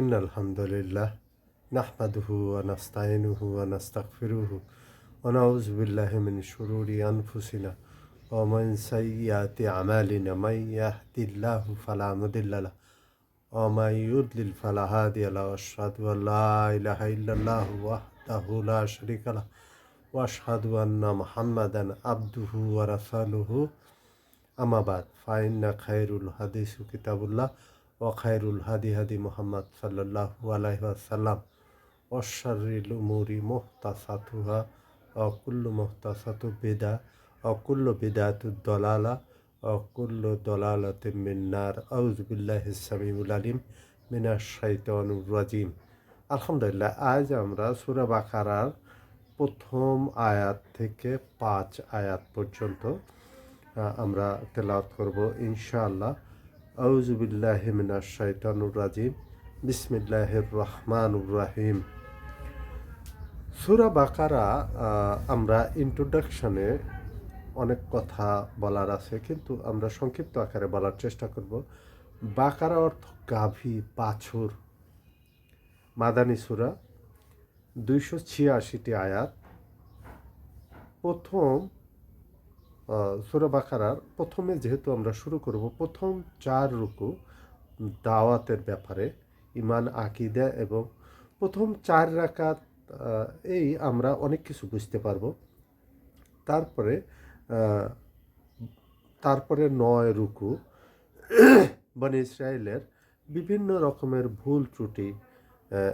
إن الحمد لله نحمده ونستعينه ونستغفره ونعوذ بالله من شرور أنفسنا ومن سيئات أعمالنا. من يهد الله فلا مضل له ومن يضلل فلا هادي له. وأشهد أن لا إله إلا الله وحده لا شريك له وأشهد أن محمدا عبده ورسوله. أما بعد فإن خير الحديث كتاب الله ও হাদি হাদি মোহাম্মদ সাল্লাহ আলাইসাল্লাম অশারিল মুরি মোহতা সাথুহা অকুল্লু মোহতা সাথু বেদা অকুল্ল বেদাতু দলালা অকুল্ল দলালতে মিন্নার আউজবুল্লাহ ইসামিউল আলিম মিনার শৈতানুর রাজিম। আলহামদুলিল্লাহ, আজ আমরা সুরা বাকারার প্রথম আয়াত থেকে পাঁচ আয়াত পর্যন্ত আমরা তেলাওয়াত করব ইনশাআল্লাহ। আউজুবিল্লাহ মিনাশ শাইতানুর রাজিম। বিসমিল্লাহির রহমানুর রাহিম। সুরা বাকারা আমরা ইন্ট্রোডাকশনে অনেক কথা বলার আছে, কিন্তু আমরা সংক্ষিপ্ত আকারে বলার চেষ্টা করব। বাকারা অর্থ গাভী বাছুর মাদানী সুরা, দুইশো ছিয়াশিটি আয়াত। প্রথম সুরা প্রথমে যেহেতু আমরা শুরু করব, প্রথম চার রুকু দাওয়াতের ব্যাপারে ইমান আকিদা এবং প্রথম চার রাকাত এই আমরা অনেক কিছু বুঝতে পারব। তারপরে তারপরে নয় রুকু বনে ইসরায়েলের বিভিন্ন রকমের ভুল ত্রুটি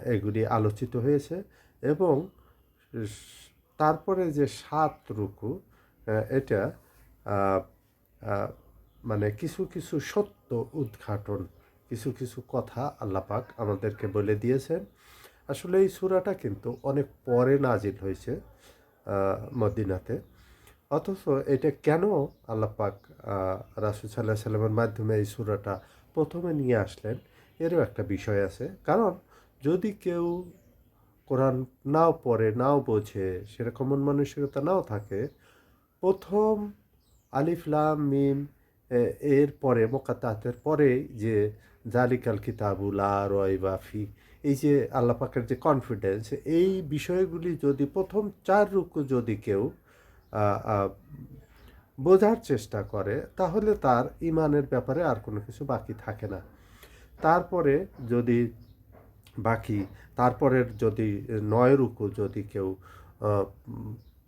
এগুলি আলোচিত হয়েছে এবং তারপরে যে সাত রুকু এটা মানে কিছু কিছু সত্য উদ্ঘাটন, কিছু কিছু কথা আল্লাপাক আমাদেরকে বলে দিয়েছেন। আসলে এই সুরাটা কিন্তু অনেক পরে নাজিল হয়েছে মদিনাতে। অথচ এটা কেন আল্লাপাক রাসুল সাল্লাহ সাল্লামের মাধ্যমে এই সুরাটা প্রথমে নিয়ে আসলেন, এরও একটা বিষয় আছে। কারণ যদি কেউ কোরআন নাও পড়ে, নাও বোঝে, সেরকম মন মানসিকতা নাও থাকে, প্রথম আলিফলাম মিম এর পরে মোকাতাতের পরে যে জালিকাল কিতাবুল আর বাফি এই যে আল্লাপাকের যে কনফিডেন্স এই বিষয়গুলি যদি প্রথম চার রুকু যদি কেউ বোঝার চেষ্টা করে, তাহলে তার ইমানের ব্যাপারে আর কোনো কিছু বাকি থাকে না। তারপরে যদি বাকি, তারপরের যদি নয় রুকু যদি কেউ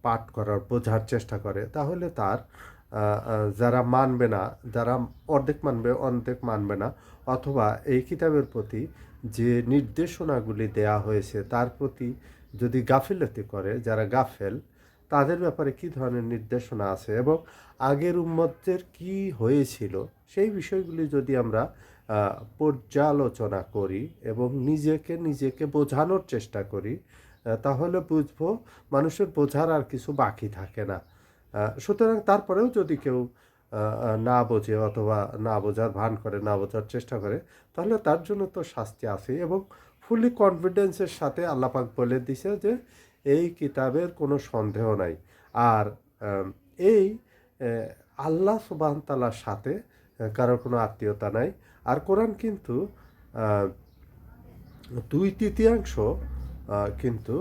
পাঠ করার, বোঝার চেষ্টা করে, তাহলে তার যারা মানবে না, যারা অর্ধেক মানবে অর্ধেক মানবে না, অথবা এই কিতাবের প্রতি যে নির্দেশনাগুলি দেয়া হয়েছে, তার প্রতি যদি গাফিলতি করে, যারা গাফেল, তাদের ব্যাপারে কি ধরনের নির্দেশনা আছে এবং আগের উম্মতের কি হয়েছিল, সেই বিষয়গুলি যদি আমরা পর্যালোচনা করি এবং নিজেকে নিজেকে বোঝানোর চেষ্টা করি তাহলে বুঝব মানুষের বোঝার আর কিছু বাকি থাকে না। সুতরাং তারপরেও যদি কেউ না বোঝে অথবা না বোঝার ভান করে, না বোঝার চেষ্টা করে, তাহলে তার জন্য তো শাস্তি আছে এবং ফুলি কনফিডেন্সের সাথে আল্লাপাক বলে দিছে যে এই কিতাবের কোনো সন্দেহ নাই। আর এই আল্লাহ সুবাহ তালার সাথে কারোর কোনো আত্মীয়তা নাই। আর কোরআন কিন্তু দুই তৃতীয়াংশ কিন্তু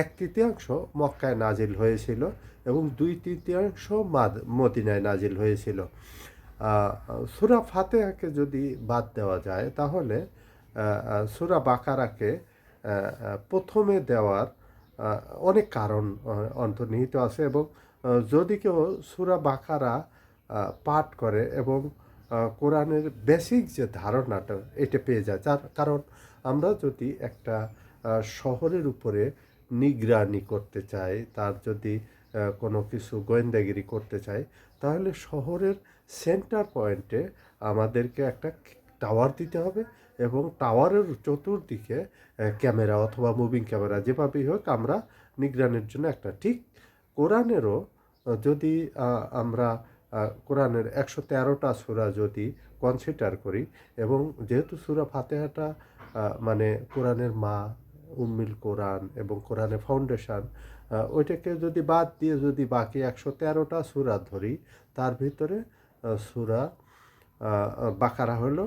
এক তৃতীয়াংশ মক্কায় নাজিল হয়েছিল এবং দুই তৃতীয়াংশ মাদ, মদিনায় নাজিল হয়েছিল। সুরা ফাতেহাকে যদি বাদ দেওয়া যায়, তাহলে সুরা বাকারাকে প্রথমে দেওয়ার অনেক কারণ অন্তর্নিহিত আছে এবং যদি কেউ সুরা বাকারা পাঠ করে এবং কোরআনের বেসিক যে ধারণাটা, এটা পেয়ে যায় যার কারণ আমরা যদি একটা শহরের উপরে নিগরানি করতে চাই তার যদি কোনো কিছু গোয়েন্দাগিরি করতে চাই তাহলে শহরের সেন্টার পয়েন্টে আমাদেরকে একটা টাওয়ার দিতে হবে এবং টাওয়ারের চতুর্দিকে ক্যামেরা অথবা মুভিং ক্যামেরা যেভাবেই হোক আমরা নিগরানির জন্য একটা, ঠিক কোরআনেরও যদি আমরা কোরআনের একশো তেরোটা সুরা যদি কনসিডার করি এবং যেহেতু সুরা ফাতেহাটা মানে কোরআনের মা উম্মিল কোরআন এবং কোরআনের ফাউন্ডেশন ওইটাকে যদি বাদ দিয়ে যদি বাকি একশো তেরোটা সুরা ধরি, তার ভিতরে সুরা বাকারা হলো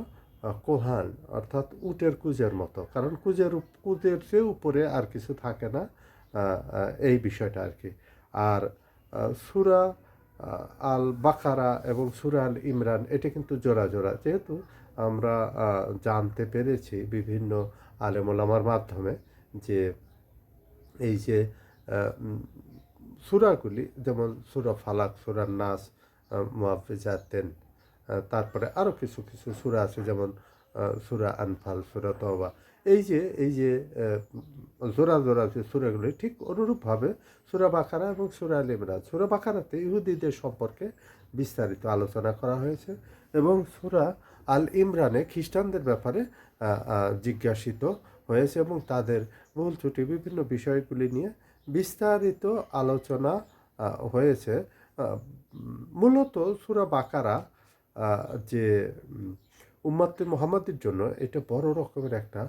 কোহান অর্থাৎ উটের কুজের মতো। কারণ কুজের কুজের চেয়ে উপরে আর কিছু থাকে না এই বিষয়টা আর কি। আর সুরা আল বাকারা এবং সুরা আল ইমরান এটা কিন্তু জোড়া জোড়া। যেহেতু আমরা জানতে পেরেছি বিভিন্ন আলেমোলামার মাধ্যমে যে এই যে সূরাগুলি, যেমন সুরা ফালাক, সূরা নাস মুআফিজাতেন তারপরে আরও কিছু কিছু সূরা আছে, যেমন সুরা আনফাল, সূরা তওবা। এই যে এই যে জোড়া জোড়া যে সূরাগুলি, ঠিক অনুরূপভাবে সুরা বাকারা এবং সুরা ইমরান। সূরা বাকারাতে ইহুদিদের সম্পর্কে বিস্তারিত আলোচনা করা হয়েছে এবং সুরা আল ইমরানে খ্রিস্টানদের ব্যাপারে জিজ্ঞাসিত হয়েছে এবং তাদের ভুল ত্রুটি বিভিন্ন বিষয়গুলি নিয়ে বিস্তারিত আলোচনা হয়েছে। মূলত সুরা বাকারা যে উম, উম্মাতে মোহাম্মদের জন্য এটা বড় রকমের একটা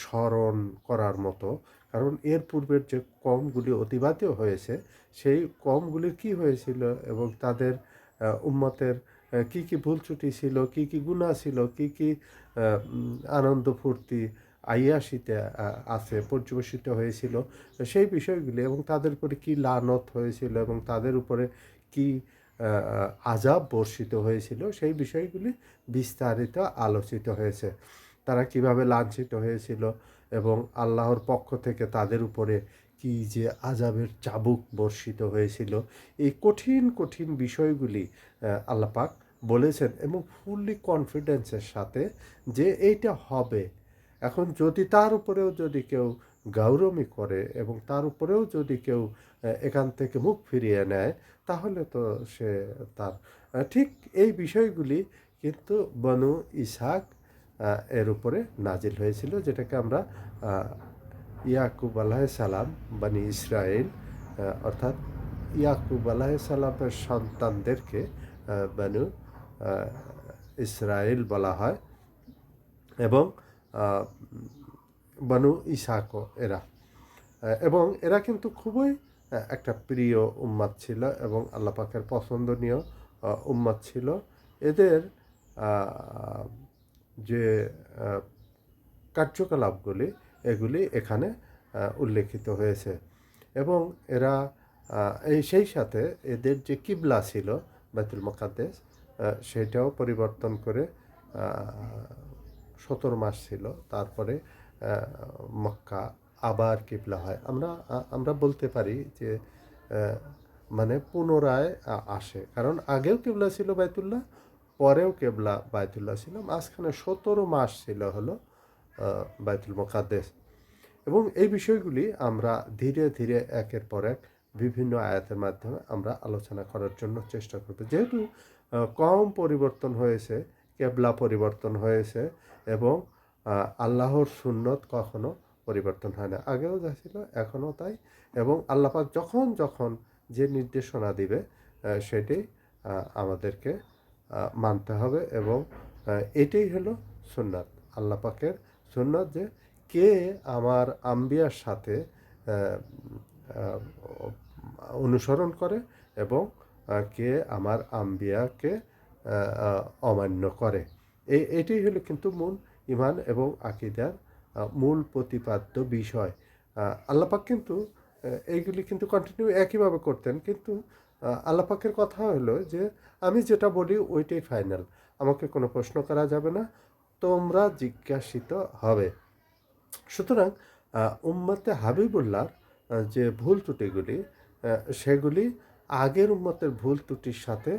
স্মরণ করার মতো। কারণ এর পূর্বের যে কমগুলি অতিবাহিত হয়েছে সেই কমগুলির কি হয়েছিল এবং তাদের উম্মতের কি কি ভুল ত্রুটি ছিল কি কি গুণা ছিল কি কি আনন্দ ফুর্তি আইয়াসিতে আছে, পর্যবেসিত হয়েছিল। সেই বিষয়গুলি এবং তাদের উপরে কী লানত হয়েছিল এবং তাদের উপরে কি আজাব বর্ষিত হয়েছিল, সেই বিষয়গুলি বিস্তারিত আলোচিত হয়েছে। তারা কীভাবে লাঞ্ছিত হয়েছিল এবং আল্লাহর পক্ষ থেকে তাদের উপরে কি যে আজাবের চাবুক বর্ষিত হয়েছিল, এই কঠিন কঠিন বিষয়গুলি আল্লাপাক বলেছেন এবং ফুললি কনফিডেন্সের সাথে যে এইটা হবে এখন যদি তার উপরেও যদি কেউ গৌরমি করে এবং তার উপরেও যদি কেউ এখান থেকে মুখ ফিরিয়ে নেয়, তাহলে তো সে তার ঠিক এই বিষয়গুলি কিন্তু বনু ইসাক এর উপরে নাজিল হয়েছিল, যেটাকে আমরা ইয়াকুব আলাহ সালাম, বানি ইসরায়েল অর্থাৎ ইয়াকুব আলাহ সালামের সন্তানদেরকে বানু ইসরায়েল বলা হয় এবং বানু ইসাকো, এরা। এবং এরা কিন্তু খুবই একটা প্রিয় উম্মাদ ছিল এবং আল্লাহ পাকের পছন্দনীয় উম্মাদ ছিল। এদের যে কার্যকলাপগুলি, এগুলি এখানে উল্লেখিত হয়েছে। এবং এরা এই সেই সাথে এদের যে কিবলা ছিল বাইতুল মকাদ্দেস সেটাও পরিবর্তন করে সতেরো মাস ছিল। তারপরে মক্কা আবার কিবলা হয়। আমরা আমরা বলতে পারি যে মানে পুনরায় আসে। কারণ আগেও কেবলা ছিল বাইতুল্লাহ পরেও কেবলা বাইতুল্লাহ ছিল। মাঝখানে সতেরো মাস ছিল হলো আহ, বাইতুল মোকাদ্দেস। এবং এই বিষয়গুলি আমরা ধীরে ধীরে একের পর এক বিভিন্ন আয়াতের মাধ্যমে আমরা আলোচনা করার জন্য চেষ্টা করব। যেহেতু কম পরিবর্তন হয়েছে কেবলা পরিবর্তন হয়েছে এবং আল্লাহর সুন্নত কখনো পরিবর্তন হয় না। আগেও যা ছিল, এখনও তাই এবং আল্লাপাক যখন যখন যে নির্দেশনা দিবে সেটি আমাদেরকে মানতে হবে এবং এটাই হলো সুন্নাত। আল্লাপাকের সুন্নাত যে কে আমার আম্বিয়ার সাথে অনুসরণ করে এবং কে আমার আম্বিয়াকে অমান্য করে। এই এটাই হলো কিন্তু মূল ইমান এবং আকিদার মূল প্রতিপাদ্য বিষয়। আল্লাপাক কিন্তু এইগুলি কিন্তু কন্টিনিউ একইভাবে করতেন, কিন্তু আল্লাপাকের কথা হলো যে, আমি যেটা বলি ওইটাই ফাইনাল আমাকে কোনো প্রশ্ন করা যাবে না, তোমরা জিজ্ঞাসিত হবে। সুতরাং উম্মতে হাবিবুল্লাহর যে ভুল ত্রুটিগুলি সেগুলি আগের উম্মতের ভুল ত্রুটির সাথে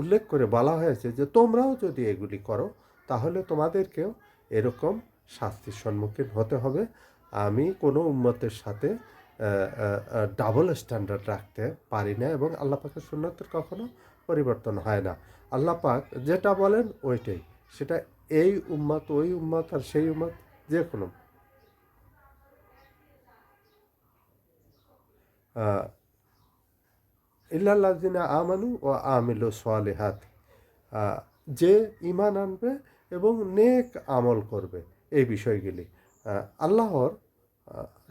উল্লেখ করে বলা হয়েছে যে, তোমরাও যদি এগুলি করো, তাহলে তোমাদেরকেও এরকম শাস্তির সম্মুখীন হতে হবে। আমি কোনো উন্মতের সাথে ডাবল স্ট্যান্ডার্ড রাখতে পারি না এবং আল্লাহ পাকের সুন্নতের কখনো পরিবর্তন হয় না। আল্লাহ পাক যেটা বলেন ওইটাই। সেটা এই উম্মত, ওই উম্মত আর সেই উম্মত, যে কোনো। ইল্লাল্লাযিনা আমানু ও আমিলু সালিহাত। আহ, যে ইমান আনবে এবং নেক আমল করবে এই বিষয়গুলি। আল্লাহর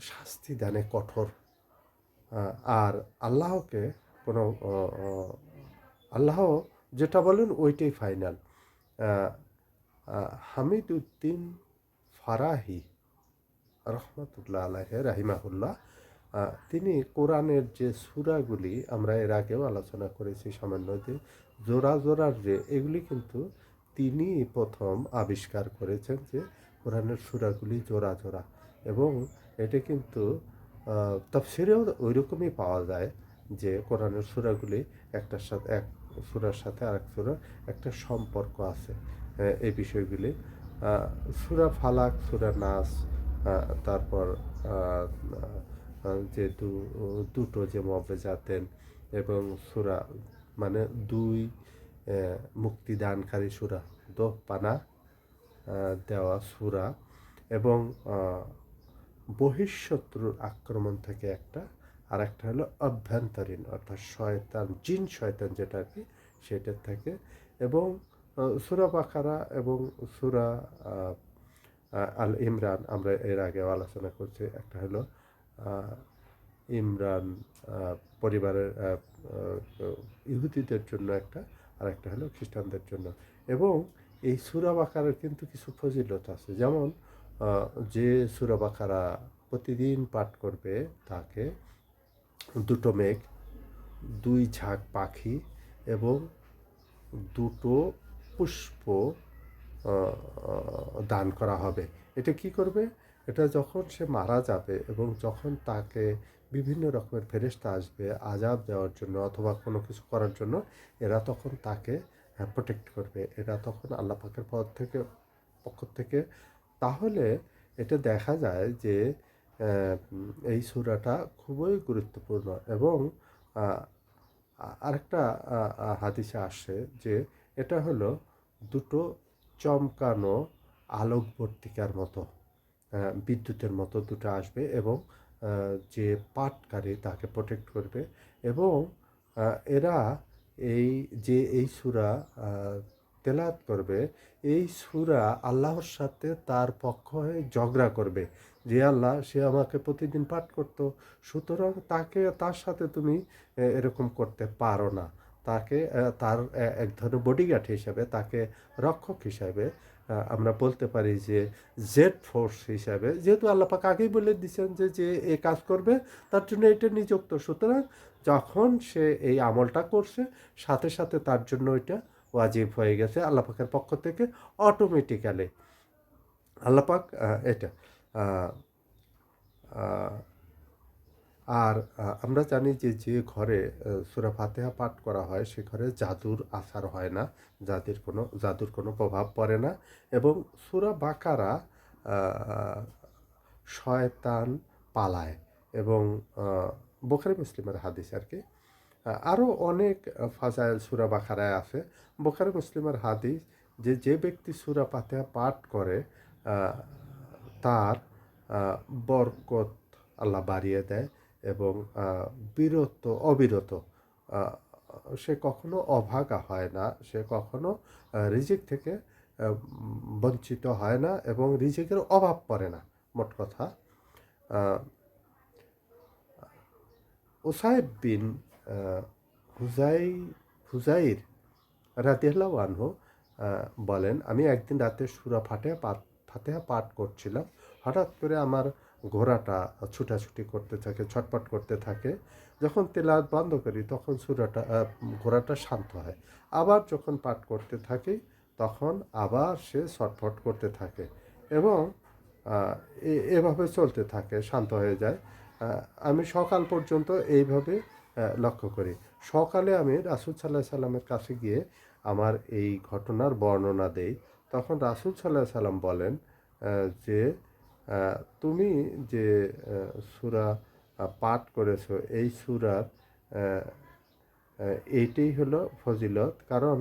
শাস্তি দানে কঠোর। আর আল্লাহকে কোনো আল্লাহ যেটা বলেন ওইটাই ফাইনাল। হামিদ উদ্দিন ফারাহি রহমতুল্লাহ আলাহ রাহিমাহুল্লাহ তিনি কোরআনের যে সুরাগুলি আমরা এর আগেও আলোচনা করেছি সামান্য যে জোড়া জোড়ার যে, এগুলি কিন্তু তিনি প্রথম আবিষ্কার করেছেন যে কোরআনের সুরাগুলি জোড়া জোড়া এবং এটা কিন্তু তফসিরেও ওই রকমই পাওয়া যায় যে কোরআনের সুরাগুলি একটার সাথে এক সুরার সাথে আরেক সুরার একটা সম্পর্ক আছে এই বিষয়গুলি। সুরা ফালাক, সুরা নাস তারপর যে দুটো যে মবেজাতেন এবং সুরা মানে দুই মুক্তিদানকারী সুরা দোহ পানা দেওয়া সুরা এবং বহিঃশত্রুর আক্রমণ থেকে একটা আর একটা হলো অভ্যন্তরীণ, অর্থাৎ শয়তান, জিন শয়তান যেটা আর কি থেকে এবং সুরা বাকারা এবং সুরা আল ইমরান আমরা এর আগেও আলোচনা করছি, একটা হলো ইমরান পরিবারের ইহুদিদের জন্য একটা আর একটা হলো খ্রিস্টানদের জন্য। এবং এই সুরা বাকারার কিন্তু কিছু ফজিলত আছে। যেমন যে সুরা বাকারা প্রতিদিন পাঠ করবে, তাকে দুটো মেঘ, দুই ঝাঁক পাখি এবং দুটো পুষ্প দান করা হবে। এটা কি করবে? এটা যখন সে মারা যাবে এবং যখন তাকে বিভিন্ন রকমের ফেরেস্তা আসবে আজাব দেওয়ার জন্য অথবা কোনো কিছু করার জন্য, এরা তখন তাকে প্রোটেক্ট করবে। এরা তখন আল্লাহ পাকের পদ থেকে, পক্ষ থেকে। তাহলে এটা দেখা যায় যে এই সুরাটা খুবই গুরুত্বপূর্ণ এবং আরেকটা হাদিসে আসে যে এটা হলো দুটো চমকানো আলোকবর্তিকার মতো। বিদ্যুতের মতো দুটো আসবে এবং যে পাটকারী তাকে প্রোটেক্ট করবে এবং এরা এই যে এই সুরা তেলাত করবে, এই সুরা আল্লাহর সাথে তার পক্ষ হয়ে ঝগড়া করবে যে আল্লাহ, সে আমাকে প্রতিদিন পাঠ করত, সুতরাং তাকে, তার সাথে তুমি এরকম করতে পারো না। তাকে তার এক ধরনের বডিগার্ড হিসাবে, তাকে রক্ষক হিসাবে আমরা বলতে পারি যে জেড ফোর্স হিসাবে, যেহেতু আল্লাপাক আগেই বলে দিচ্ছেন যে যে এ কাজ করবে, তার জন্য এটা নিযুক্ত। সুতরাং যখন সে এই আমলটা করছে, সাথে সাথে তার জন্য এটা ওয়াজিব হয়ে গেছে আল্লাপাকের পক্ষ থেকে অটোমেটিক্যালি আল্লাপাক এটা আর আমরা জানি যে যে ঘরে সুরা ফাতেহা পাঠ করা হয়, সে ঘরে জাদুর আসার হয় না, জাতির কোনো, জাদুর কোনো প্রভাব পড়ে না এবং সুরা বাকারা শয়তান পালায় এবং বোখারি মুসলিমের হাদিস আর কি। আরও অনেক ফাজাইল সুরা বাখারায় আছে। বোখারি মুসলিমের হাদিস যে যে ব্যক্তি সুরা পাতেহা পাঠ করে তার বরকত আল্লাহ বাড়িয়ে দেয়। এবং বিরত অবিরত সে কখনো অভাগা হয় না সে কখনো রিজিক থেকে বঞ্চিত হয় না এবং রিজিকের অভাব পড়ে না মোট কথা। আহ, ওসাইব বিন হুজাই হুজাইর রাদিয়াল্লাহ আনহু বলেন আমি একদিন রাতে সুরা পাঠ ফাতেহা পাঠ করছিলাম। হঠাৎ করে আমার ঘোড়াটা ছুটাছুটি করতে থাকে, ছটপট করতে থাকে। যখন তেলাওয়াত বন্ধ করি, তখন সুরাটা ঘোড়াটা শান্ত হয়। আবার যখন পাঠ করতে থাকি, তখন আবার সে ছটফট করতে থাকে এবং এভাবে চলতে থাকে, শান্ত হয়ে যায়। আমি সকাল পর্যন্ত এইভাবে লক্ষ্য করি। সকালে আমি রাসুল সাল্লাহ সাল্লামের কাছে গিয়ে আমার এই ঘটনার বর্ণনা দেই। তখন রাসুল সাল্লাহ সাল্লাম বলেন যে তুমি যে সুরা পাঠ করেছ, এই সুরার এইটাই হলো ফজিলত। কারণ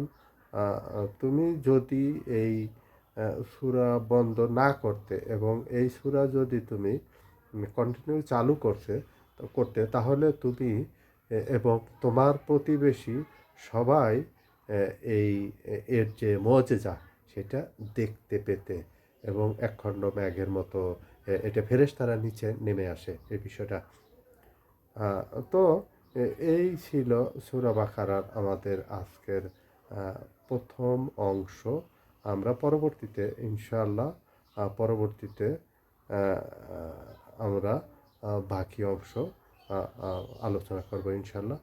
তুমি যদি এই সুরা বন্ধ না করতে এবং এই সুরা যদি তুমি কন্টিনিউ চালু করছে করতে, তাহলে তুমি এবং তোমার প্রতিবেশী সবাই এই, এর যে মজেজা, সেটা দেখতে পেতে। এবং একখণ্ড ম্যাঘের মতো এটা ফেরেশতারা নিচে নেমে আসে এই বিষয়টা। তো এই ছিল সুরা বাকারার আমাদের আজকের প্রথম অংশ। আমরা পরবর্তীতে ইনশাল্লাহ পরবর্তীতে আমরা বাকি অংশ আলোচনা করব ইনশাল্লাহ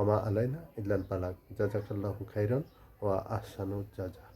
ওমা আলাইনা ইল্লাল বালাগ। জাজাকাল্লাহু খাইরান ওয়া আহসানু জাজা।